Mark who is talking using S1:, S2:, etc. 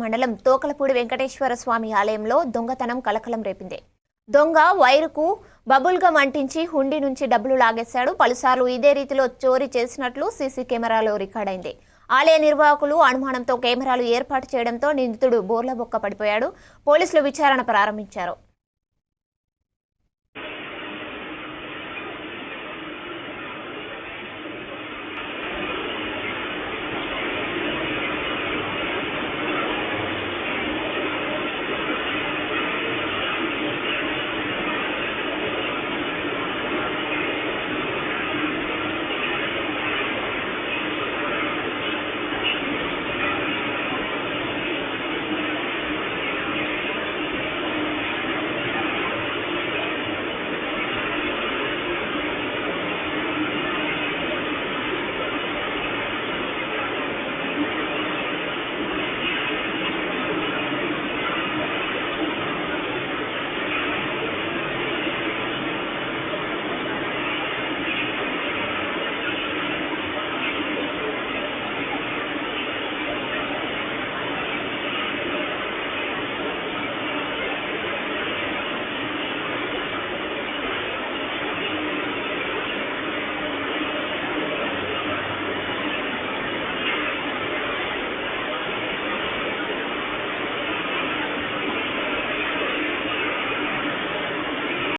S1: మండలం తోకలపూడి వెంకటేశ్వర స్వామి ఆలయంలో దొంగతనం కలకలం రేపింది. దొంగ వైరుకు బబుల్గా అంటించి హుండీ నుంచి డబ్బులు లాగేశాడు. పలుసార్లు ఇదే రీతిలో చోరీ చేసినట్లు సీసీ కెమెరాలో రికార్డైంది. ఆలయ నిర్వాహకులు అనుమానంతో కెమెరాలు ఏర్పాటు చేయడంతో నిందితుడు బోర్లబొక్క పడిపోయాడు. పోలీసులు విచారణ ప్రారంభించారు.